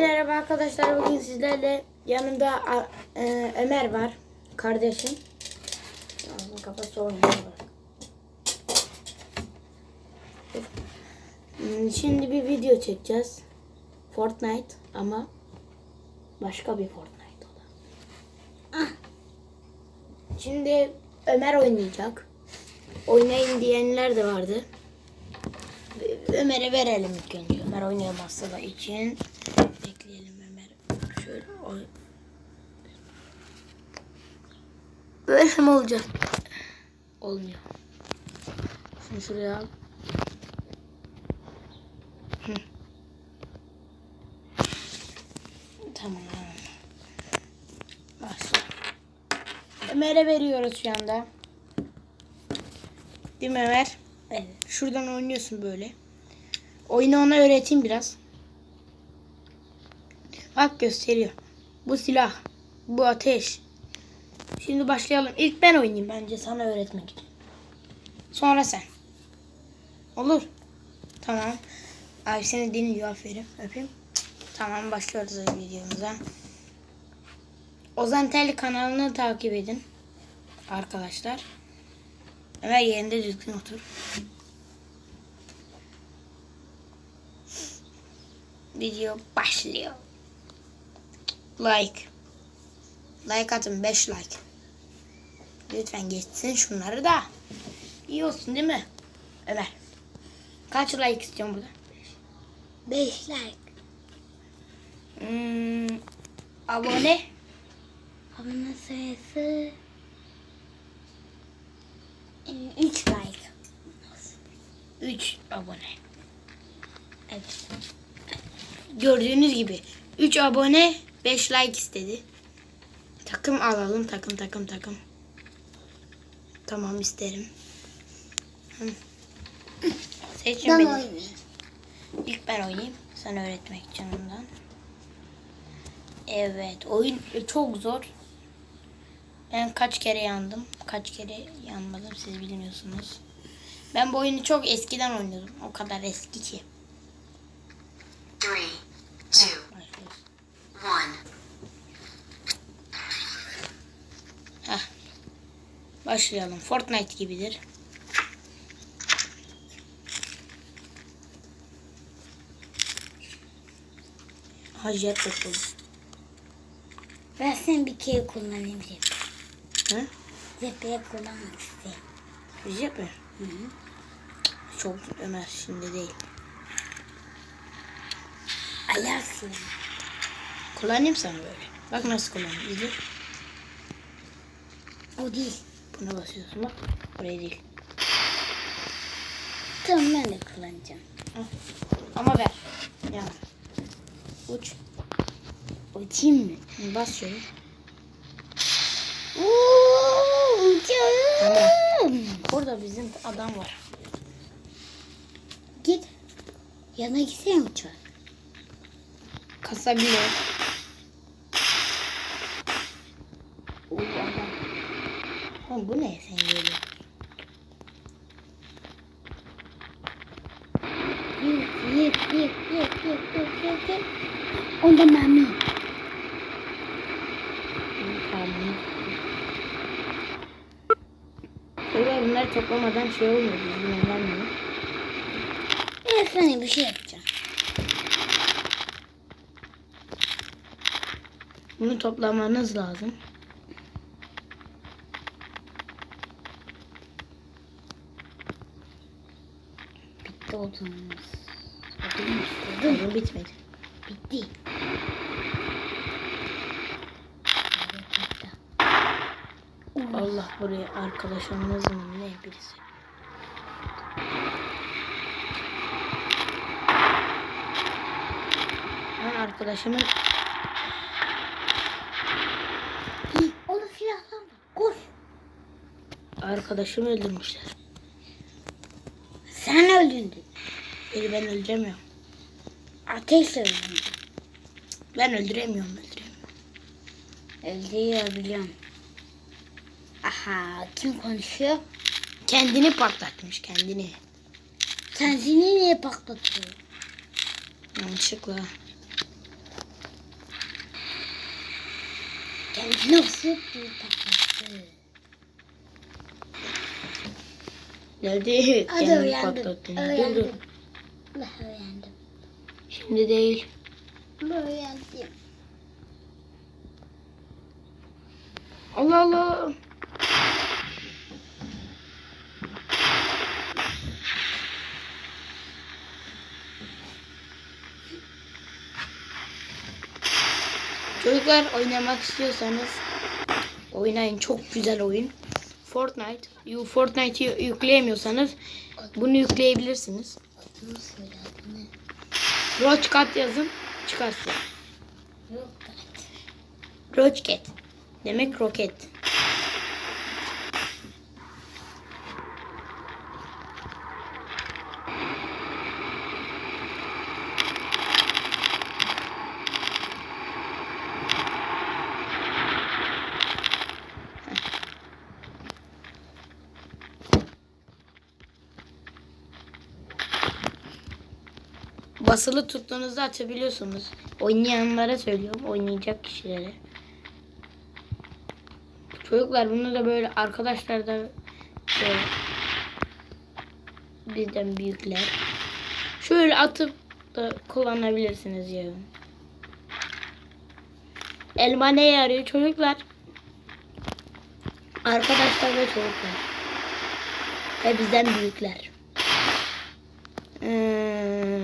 merhaba arkadaşlar. Bugün sizlerle yanımda e, Ömer var. Kardeşim. Ağzının kafası oynuyor. bak. Hmm, Şimdi bir video çekeceğiz. Fortnite ama başka bir Fortnite o da. Ah. Şimdi Ömer oynayacak. Oynayın diyenler de vardı. Ömer'e verelim ilk önce. Ömer oynayamazsa da için. Bekleyelim Ömer. Şöyle oy. Böyle mi olacak? Olmuyor. Şunu şuraya al. Hı. Tamam. Başla. Ömer'e veriyoruz şu anda. Değil mi Ömer? Evet. Şuradan oynuyorsun böyle. Oyunu ona öğreteyim biraz. Bak gösteriyor. Bu silah. Bu ateş. Şimdi başlayalım. İlk ben oynayayım bence sana öğretmek için. Sonra sen. Olur. Tamam. Abi seni dinliyor aferin. Öpeyim. Tamam başlıyoruz videomuza. Ozan Telli kanalını takip edin. Arkadaşlar. Ömer yerinde düzgün otur. Video başlıyor. Like. Like atın 5 like. Lütfen geçsin şunları da. İyi olsun değil mi? Ömer. Kaç like istiyorsun burada? 5 like. Hmm, abone. Abone sayısı 3 like. 3 abone. Evet. Gördüğünüz gibi 3 abone 5 like istedi. Takım alalım takım takım takım. Tamam isterim. Seçin Ben beni. oynayayım. İlk ben oynayayım. Sana öğretmek için ondan. Evet. Oyun çok zor. Ben kaç kere yandım. Kaç kere yanmadım siz bilmiyorsunuz. Ben bu oyunu çok eskiden oynuyordum. O kadar eski ki. Three, Heh, two, başlıyoruz. one. Heh. Başlayalım. Fortnite gibidir. Ha jet yapalım. Ben seni bir kere kullanayım Zep. Hı? Zep'e kullanmak istedim. Mi? Hı hı. Çok Ömer şimdi değil. Silahı. Kullanayım sana böyle. Bak nasıl kullanayım. İzle. O değil. Buna basıyorsun bak. Buraya değil. Tamam ben de kullanacağım. Al. Ama ver. Ya. Uç. Uçayım mı? Bas şöyle. Oo, uçuyorum. Burada bizim adam var. Git. Yana gitsene uçağa. Kasa bile. Oo, adam. Oğlum bu ne sen böyle? Yük, yük, yük, yük, yük, yük, yük, yük. Onda mami. Tamam. Şöyle bunları toplamadan şey olmuyor. Düzgün olmuyor. Ben sana bir şey yapacağım. Bunu toplamanız lazım. Odamız. Oyun bitmedi. Bitti. Allah buraya arkadaşımız mı ne birisi. Ben arkadaşımın Onu. Koş. arkadaşımı öldürmüşler. Sen öldürdün. Beni ben öldüremiyorum. Ateşle öldürdün. Ben öldüremiyorum öldüremiyorum. Öldürüyor biliyorum. Aha kim konuşuyor? Kendini patlatmış kendini. Sen seni niye patlatıyor? Yanlışlıkla. Nasıl bir patlattı? Geldi. Hadi Kendini öğrendim. patlattın. Dur, dur. Ben öğrendim. Şimdi değil. Ben öğrendim. Allah Allah. Çocuklar oynamak istiyorsanız oynayın. Çok güzel oyun. Fortnite. Fortnite'ı yükleyemiyorsanız bunu yükleyebilirsiniz. Söyle. Roach Cat yazın çıkarsın. Roach Cat. Demek roket. Basılı tuttuğunuzda açabiliyorsunuz. Oynayanlara söylüyorum. Oynayacak kişilere. Çocuklar bunu da böyle arkadaşlar da böyle bizden büyükler. Şöyle atıp da kullanabilirsiniz ya. Elma neye yarıyor çocuklar? Arkadaşlar ve çocuklar. Ve bizden büyükler. Ee,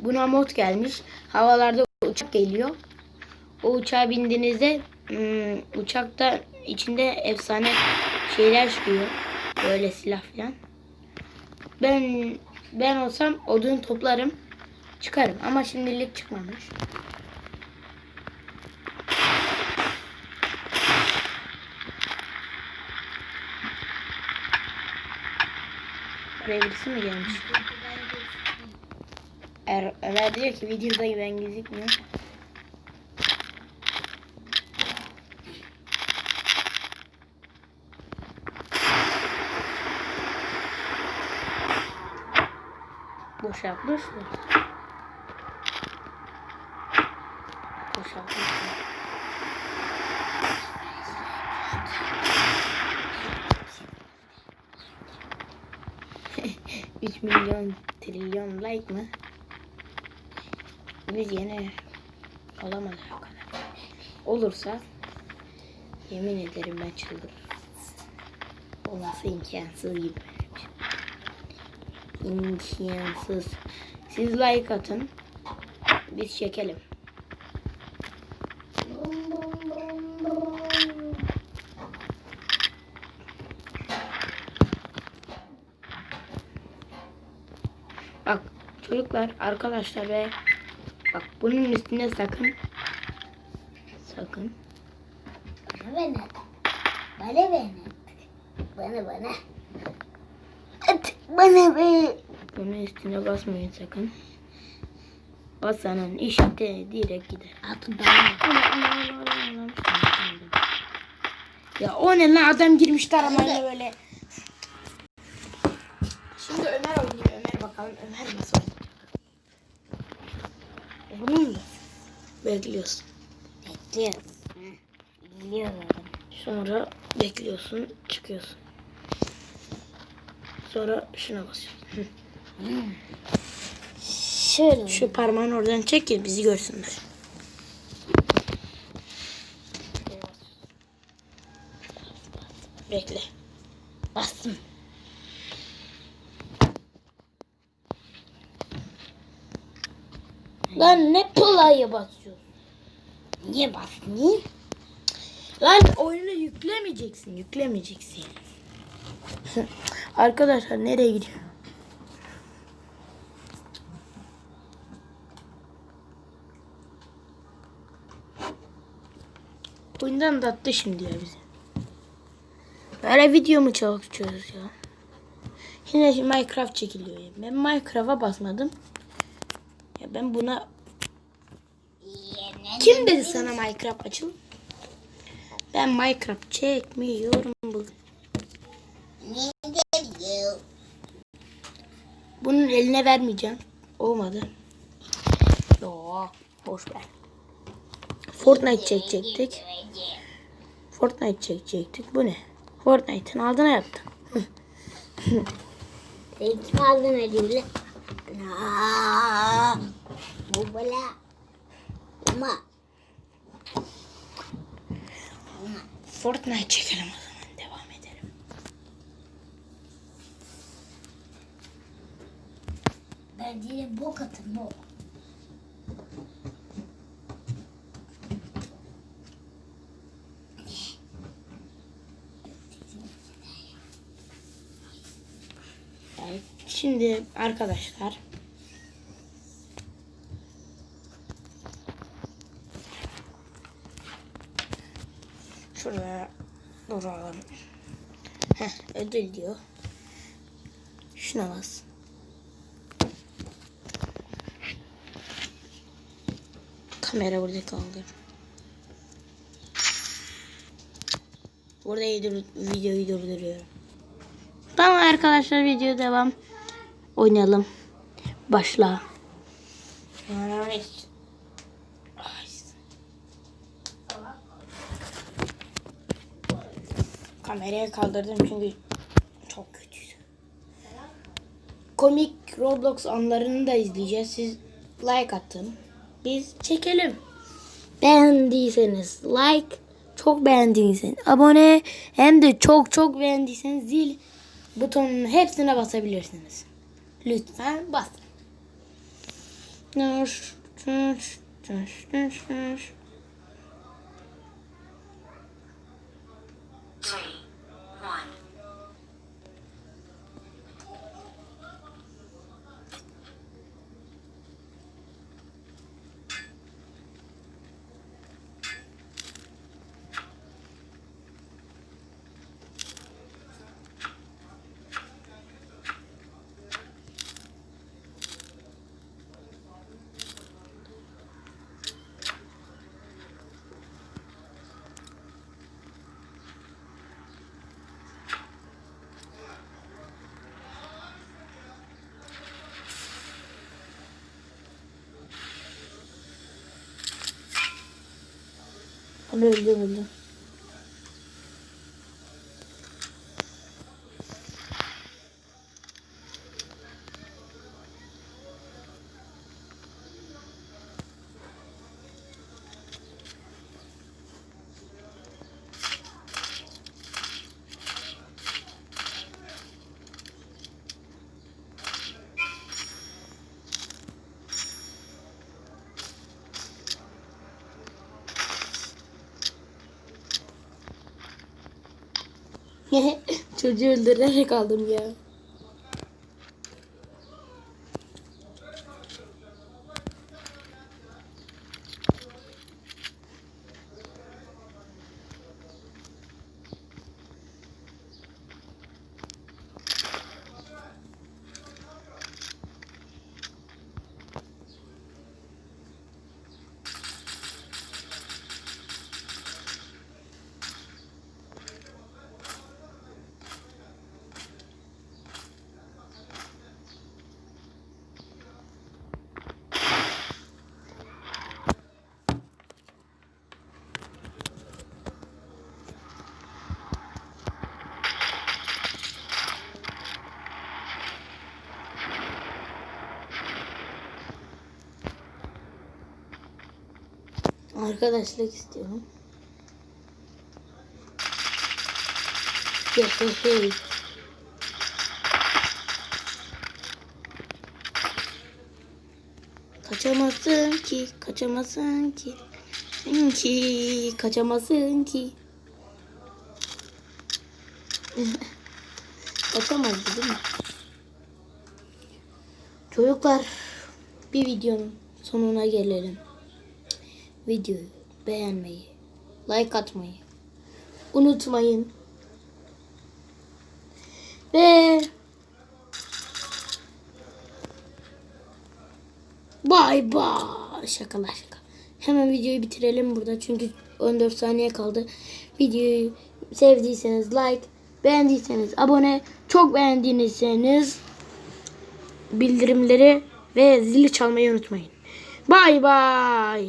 buna mod gelmiş. Havalarda uçak geliyor. O uçağa bindiğinizde ım, uçakta içinde efsane şeyler çıkıyor. Böyle silah falan. Ben ben olsam odun toplarım. Çıkarım ama şimdilik çıkmamış. Buraya birisi mi gelmiş? Er, Ömer diyor ki videoda ben gözükmüyor. Boşaltmış mı? Boşaltmış mı? Üç milyon trilyon like mı? Biz yine alamadık o kadar. Olursa yemin ederim ben çıldırırım. Olması imkansız gibi. benim. İmkansız. Siz like atın. Biz çekelim. Bak çocuklar arkadaşlar ve bak bunun üstüne sakın sakın Bana ver ne? Bana ver ne? Bana bana. At bana ver. bunun üstüne basmayın sakın. Basanın işte direkt gider. At bana. Ya o ne lan adam girmiş aramayla böyle. Şimdi Ömer oynuyor. Ömer bakalım Ömer nasıl oynayacak. Da bekliyorsun. Biliyorum. Sonra bekliyorsun, çıkıyorsun. Sonra şuna basıyorsun. Şöyle. Şu parmağını oradan çek ki bizi görsünler. Bekle. Bastım. Lan ne play'a basıyorsun? Niye bastın? Lan oyunu yüklemeyeceksin, yüklemeyeceksin. Arkadaşlar nereye gidiyor? Oyundan da attı şimdi ya bizi. Böyle video mu çalışıyoruz ya? Yine Minecraft çekiliyor. Ben Minecraft'a basmadım. Ya ben buna... Kim dedi sana Minecraft açıl? Ben Minecraft çekmiyorum bugün. Bunun eline vermeyeceğim. Olmadı. Yo, boş ver. Fortnite çekecektik. Fortnite çekecektik. Bu ne? Fortnite'ın altına yaptım. Sen kim aldın elimle? Aa, Bu bala. Ama Fortnite çekelim o zaman. Devam edelim. bence de bok atın bok. Evet. Şimdi arkadaşlar şuraya duralım. Heh, ödül diyor. Şuna bas. Kamera burada kaldı. Burada dur- videoyu durduruyorum. Tamam arkadaşlar video devam. Oynayalım. Başla. Kamerayı kaldırdım çünkü çok kötüydü. Komik Roblox anlarını da izleyeceğiz. Siz like atın. Biz çekelim. Beğendiyseniz like, çok beğendiyseniz abone, hem de çok çok beğendiyseniz zil butonunun hepsine basabilirsiniz. Lütfen basın. Öldüm öldüm. Çocuğu öldürerek aldım ya. Arkadaşlık istiyorum. Hey. Kaçamazsın ki, kaçamazsın ki. Ki, kaçamazsın ki. Kaçamazdı değil mi? Çocuklar, bir videonun sonuna gelelim. Videoyu beğenmeyi, like atmayı unutmayın. Ve bay bay. Şakalar şaka. Hemen videoyu bitirelim burada çünkü 14 saniye kaldı. Videoyu sevdiyseniz like, beğendiyseniz abone, çok beğendiyseniz bildirimleri ve zili çalmayı unutmayın. Bay bay.